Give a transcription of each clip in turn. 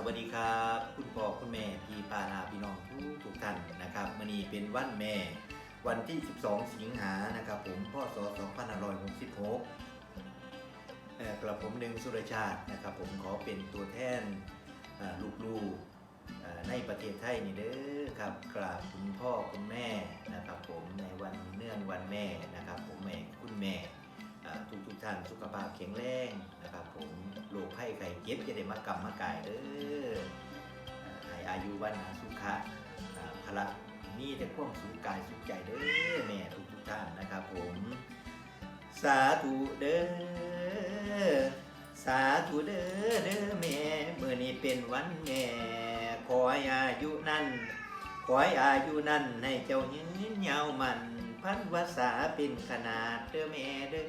สวัสดีครับ คุณพ่อคุณแม่พี่ปานาพี่น้องทุกทุกท่านนะครับมื่นี้เป็นวันแม่ วันที่ 12 สิงหานะครับผมพ่อสศ2566กระผมหนึ่งสุรชาตินะครับ ผมขอเป็นตัวแทนลูกๆในประเทศไทยนี่เด้อครับกราบคุณพ่อคุณแม่นะครับ ผมในวันเนื่องวันแม่นะครับ ผมแม่คุณแม่ ทุกทุกท่านสุขภาพแข็งแรงนะครับผมโรคไข้ไข้เจ็บจะได้มากำมากายเด้ออ่าให้อายุวันสุขะพละมีแต่ความสุขกายสุขใจเด้อแม่ทุกทุกท่านนะครับผมสาธุเด้อสาธุเด้อเด้อแม่เมื่อนี้เป็นวันแม่ขอให้อายุนั้นขอให้อายุนั้นให้เจ้ายืนยาวมัน พันวาษาเป็นขนาดเด้อแม่เด้อ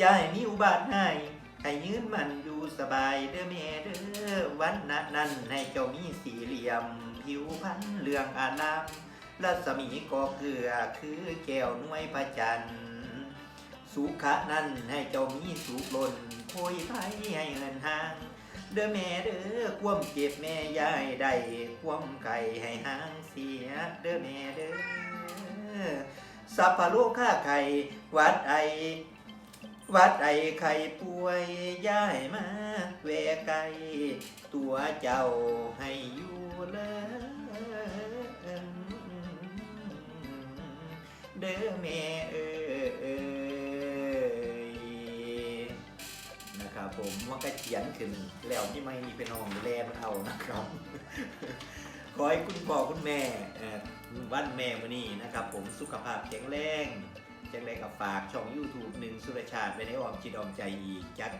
ยาให้มีอุบัติให้ให้ยืนมันอยู่สบายเด้อแม่เด้อวันนั้นนั้นให้เจ้ามีสี่เหลี่ยม ผิวพรรณเรืองอารามรัศมีก็เกลือคือแก้วน่วยพระจันทร์สุขะนั้นให้เจ้ามีสุขล้นโพยไผให้เงินห่าง เด้อแม่เด้อความเจ็บแม่ยายได้ความไก่ให้หางเสีย เด้อแม่เด้อสัพพะโลกข้าไข่วัดไอ วัดไอไข่ป่วยย้ายมาแวไกลตัวเจ้าให้อยู่เลยเด้อแม่เอ้ย นะครับผมว่าก็เขียนขึ้นแล้วที่ไม่มีเป็นห้องแลมันเอานะครับ ขอให้คุณพ่อคุณแม่เอ่อวันแม่มื้อนี้นะครับ ผมสุขภาพแข็งแรงจังไรกับฝากช่อง YouTube หนึ่งสุรชาติไปในอ้อมจิตอ้อมใจอีกจัก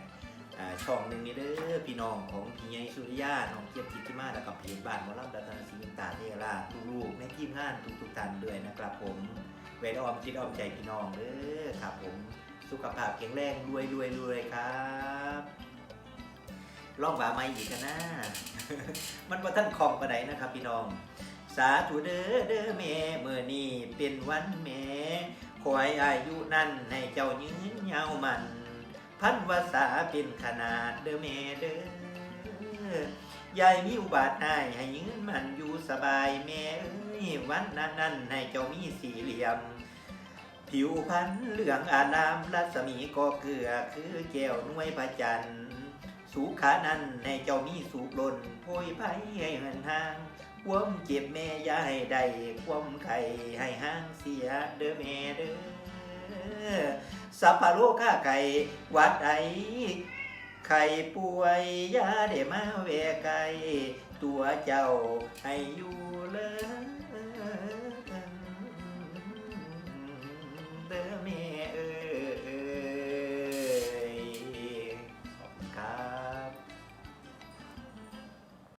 ช่องหนึ่งนี่เด้อพี่น้องของพี่ใหญ่สุริยาน้องเกียบจิตติมาแล้วกับเพจบ้านมอลำดัตนาศิลตาเทราลูกๆในทีมงานทุกๆท่านด้วยนะครับผมไว้ในอ้อมจิตอ้อมใจพี่น้องเด้อครับผม สุขภาพแข็งแรงรวยรวยรวยครับลองว่าไม่อีกกันนะ มันว่าท่านคอมปะไหนะครับ พี่น้อง สาธุเด้อเด้อแม่เมื่อนี้เป็นวันแม่ขอให้อายุนั้นให้เจ้ายืนยาวมัน พันวาษาเป็นขนาดเด้อแม่เด้อยายมีอุบาทให้ให้ยืนมันอยู่สบายแม่เอ้ยวันนั้นนั้นให้เจ้ามีสี่เหลี่ยม ผิวพรรณเหลืองอารามรัศมีก็เกลือคือแก้วน่วยพระจันทร์สุขานั้นให้เจ้ามีสุขล้นโพยไผให้เหินห่าง ความเจ็บแม่ย่าให้ได้ความไข่ให้ห่างเสียเด้อแม่เด้อสัพพโลกข้าไก่วัดไอไข่ป่วยยาได้มาแวไกลตัวเจ้าให้อยู่เลย